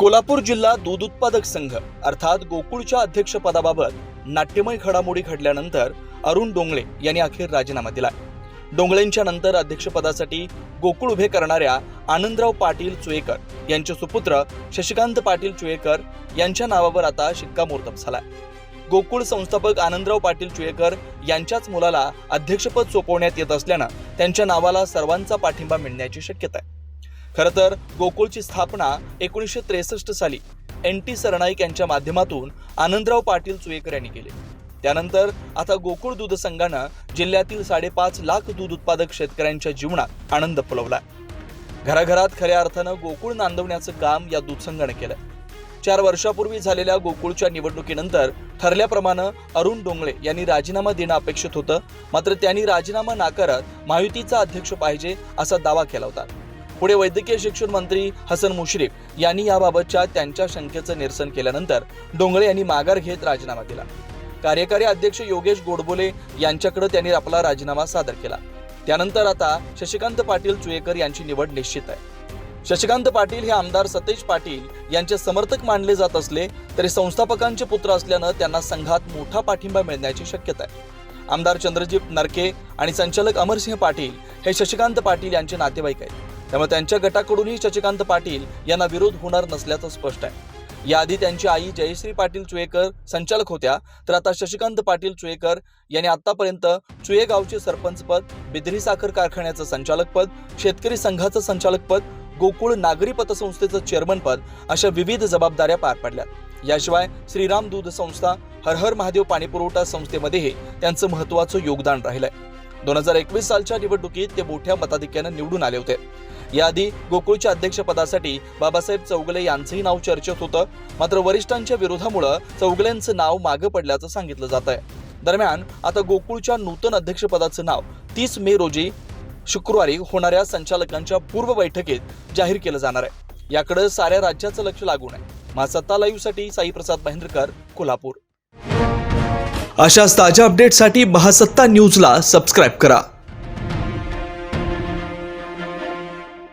कोल्हापूर जिल्हा दूध उत्पादक संघ अर्थात गोकुळच्या अध्यक्षपदाबाबत नाट्यमय घडामोडी घडल्यानंतर अरुण डोंगळे यांनी अखेर राजीनामा दिला डोंगळेंच्या नंतर अध्यक्षपदासाठी गोकुळ उभे करणाऱ्या आनंदराव पाटील चुएकर यांचे सुपुत्र शशिकांत पाटील चुएकर यांच्या नावावर आता शिक्कामोर्तब झाला गोकुळ संस्थापक आनंदराव पाटील चुएकर यांच्याच मुलाला अध्यक्षपद सोपवण्यात येत असल्यानं त्यांच्या नावाला सर्वांचा पाठिंबा मिळण्याची शक्यता आहे. खरं तर गोकुळची स्थापना एकोणीसशे त्रेसष्ट साली एन टी सरनाईक यांच्या माध्यमातून आनंदराव पाटील चुएकर यांनी केले. त्यानंतर आता गोकुळ दूध संघानं जिल्ह्यातील साडेपाच लाख दूध उत्पादक शेतकऱ्यांच्या जीवनात आनंद फुलवला. घराघरात खऱ्या अर्थानं गोकुळ नांदवण्याचं काम या दूध संघानं केलंय चार वर्षापूर्वी झालेल्या गोकुळच्या निवडणुकीनंतर ठरल्याप्रमाणे अरुण डोंगळे यांनी राजीनामा देणं अपेक्षित होतं मात्र त्यांनी राजीनामा नाकारत महायुतीचा अध्यक्ष पाहिजे असा दावा केला होता. पुढे वैद्यकीय शिक्षण मंत्री हसन मुश्रीफ यांनी याबाबतच्या त्यांच्या शंकेचं निरसन केल्यानंतर डोंगळे यांनी माघार घेत राजीनामा दिला. कार्यकारी अध्यक्ष योगेश गोडबोले यांच्याकडे त्यांनी आपला राजीनामा सादर केला. त्यानंतर आता शशिकांत पाटील चुएकर यांची निवड निश्चित आहे. शशिकांत पाटील हे आमदार सतेज पाटील यांचे समर्थक मानले जात असले तरी संस्थापकांचे पुत्र असल्यानं त्यांना संघात मोठा पाठिंबा मिळण्याची शक्यता आहे. आमदार चंद्रजीत नरके आणि संचालक अमरसिंह पाटील हे शशिकांत पाटील यांचे नातेवाईक आहेत. त्यामुळे त्यांच्या गटाकडूनही शशिकांत पाटील यांना विरोध होणार नसल्याचं स्पष्ट आहे. याआधी त्यांची आई जयश्री पाटील चुएकर संचालक होत्या तर आता शशिकांत पाटील चुएकर यांनी आतापर्यंत चुएगावचे सरपंचपद बिद्री साखर कारखान्याचं संचालकपद शेतकरी संघाचं संचालकपद गोकुळ नागरी पतसंस्थेचं चेअरमनपद अशा विविध जबाबदाऱ्या पार पडल्यात याशिवाय श्रीराम दूध संस्था हर हर महादेव पाणीपुरवठा संस्थेमध्येही त्यांचं महत्वाचं योगदान राहिलंय. दोन हजार एकवीस सालच्या निवडणुकीत ते मोठ्या मताधिक्यानं निवडून आले होते. याआधी गोकुळच्या अध्यक्षपदासाठी बाबासाहेब चौगले यांचंही नाव चर्चेत होतं. मात्र वरिष्ठांच्या विरोधामुळं चौगलेंचं नाव मागं पडल्याचं सांगितलं जात आहे. दरम्यान आता गोकुळच्या नूतन अध्यक्षपदाचं नाव तीस मे रोजी शुक्रवारी होणाऱ्या संचालकांच्या पूर्व बैठकीत जाहीर केलं जाणार आहे. याकडे साऱ्या राज्याचं लक्ष लागून आहे. महासत्ता लाईव्हसाठी साईप्रसाद महेंद्रकर कोल्हापूर. अशाच ताज्या अपडेटसाठी महासत्ता न्यूजला सबस्क्राईब करा.